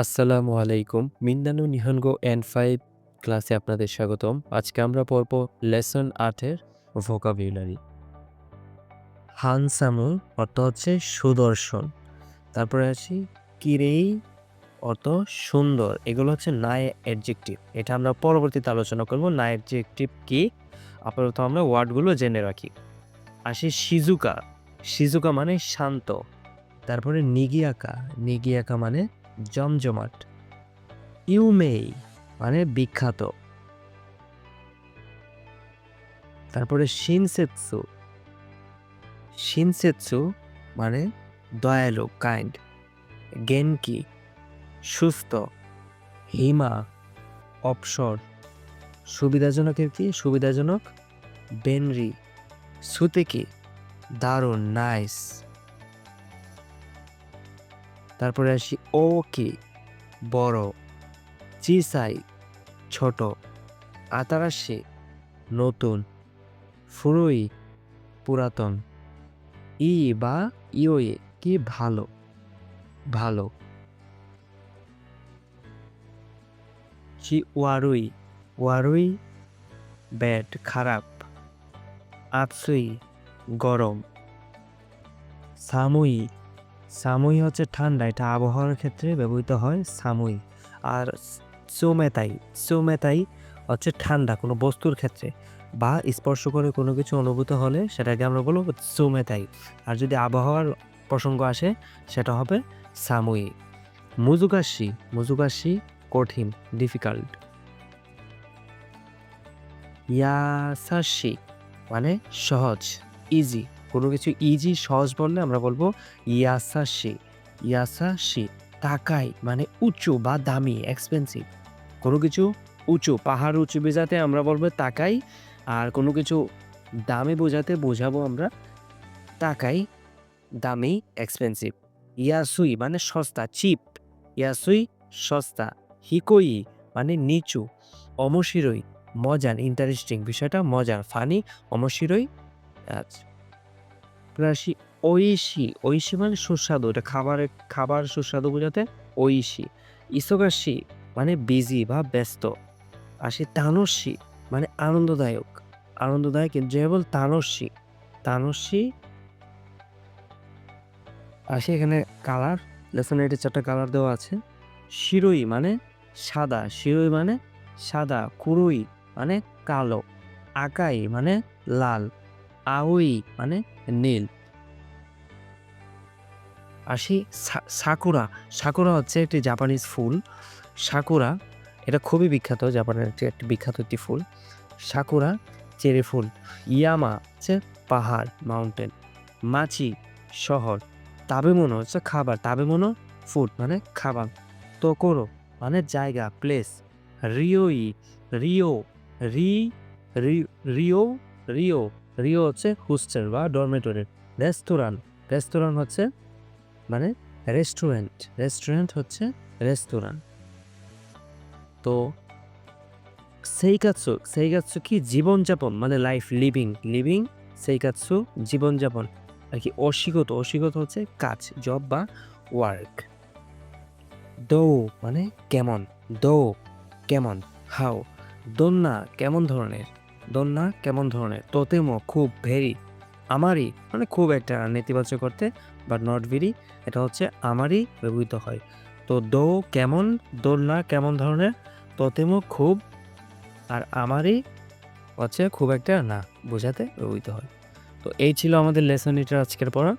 আসসালামু আলাইকুম। মিন্দানু নিহনগো N five ক্লাসে আপনাদের স্বাগতম। আজকে আমরা পড়ব লেসন আটের ভোকাবুলারি হানসামু অর্থ হচ্ছে সুদর্শন। তারপরে আছি কিরেই অর্থ সুন্দর। এগুলো হচ্ছে নাই অ্যাডজেক্টিভ এটা আমরা পরবর্তীতে আলোচনা করব। নাই অ্যাডজেক্টিভ কি? আপাতত আমরা ওয়ার্ডগুলো জেনে রাখি। আসি, শিজুকা। শিজুকা মানে শান্ত। তারপরে নিগিয়াকা। নিগিয়াকা মানে জমজমাট। ইউমেই মানে বিখ্যাত। তারপরে শিনসেৎসু। শিনসেৎসু মানে দয়ালু কাইন্ড গেনকি সুস্থ, হিমা অপসর সুবিধাজনকের কি? সুবিধাজনক, বেনরি, সুতেকি, দারুণ নাইস তারপরে আসি কি, বড় চি চিসাই, ছোট। আতারাশি নতুন, ফুরুই, পুরাতন। ই বা ইওয়ে কি ভালো ভালো। চি ওয়ারুই ওয়ারুই ব্যাড খারাপ। আতসুই, গরম। সামুই সামুই হচ্ছে ঠান্ডা, এটা আবহাওয়ার ক্ষেত্রে ব্যবহৃত হয় সামুই আর সোমেতাই সোমেতাই হচ্ছে ঠান্ডা কোনো বস্তুর ক্ষেত্রে বা স্পর্শ করে কোনো কিছু অনুভূত হলে সেটাকে আমরা বলব সোমেতাই আর যদি আবহাওয়ার প্রসঙ্গ আসে, সেটা হবে সামুই মুজুগাশি মুজুগাশি কঠিন ডিফিকাল্ট ইয়াসাশি মানে সহজ ইজি কোনো কিছু ইজি সহজ বললে আমরা বলব ইয়াসা শি ইয়াসাশি। ইয়াসাশি, তাকাই মানে উঁচু বা দামি এক্সপেন্সিভ কোনো কিছু উঁচু, পাহাড় উঁচু বোঝাতে আমরা বলব তাকাই, আর কোনো কিছু দামি বোঝাতে বোঝাবো আমরা তাকাই, দামি এক্সপেন্সিভ ইয়াসুই মানে সস্তা চিপ ইয়াসুই, সস্তা, হিকোই মানে নিচু, অমশিরই, মজার ইন্টারেস্টিং বিষয়টা মজার ফানি অমশিরই আচ্ছা। রাশি ঐশী। ঐশী মানে সুস্বাদু। এটা খাবারের খাবার সুস্বাদু বোঝাতে ঐশী। ইসোগাশি মানে বিজি বা ব্যস্ত। আসি তানস্যি মানে আনন্দদায়ক। আনন্দদায়ক এনজয়েবল তানস্যি তানস্যি আসি এখানে কালার লেসনে এটা চারটা কালার দেওয়া আছে। শিরোই মানে সাদা। শিরোই মানে সাদা। কুরুই মানে কালো। আকাই মানে লাল। আউই মানে নীল। আসি সাকুরা সাকুরা হচ্ছে একটি জাপানিজ ফুল। সাকুরা, এটা খুবই বিখ্যাত, জাপানের একটি একটি বিখ্যাত একটি ফুল। সাকুরা চেরি ফুল। ইয়ামা হচ্ছে পাহাড়, মাউন্টেন। মাছি শহর। তাবেমোনো হচ্ছে খাবার। তাবেমোনো ফুড মানে খাবার। তোকোরো মানে জায়গা, প্লেস। রিওই, রিও রি- রিও রিও রিও হচ্ছে হোস্টেল বা ডরমেটরি রেস্তোরাঁ রেস্তোরাঁ হচ্ছে মানে রেস্টুরেন্ট রেস্টুরেন্ট হচ্ছে রেস্তোরাঁ। তো সেইকাৎসু সেইকাৎসু কি জীবনযাপন মানে লাইফ লিভিং লিভিং সেই সেইকাৎসু জীবনযাপন? আর কি অশিগত অশিগত হচ্ছে কাজ জব বা ওয়ার্ক দো মানে কেমন? দো কেমন? হাও দন্না কেমন ধরনের? দন্না কেমন ধরনের? তোতেমো খুব ভেরি। আমারই মানে খুব একটা নেতিবাচক করতে বাট নট ভেরি এটা হচ্ছে আমারই ব্যবহৃত হয়। তো দো কেমন, দোলনা কেমন ধরনের? তোতেমো খুব, আর আমারই হচ্ছে খুব একটা না, বোঝাতে ব্যবহৃত হয়। তো এই ছিল আমাদের লেসন এটার আজকের পড়া।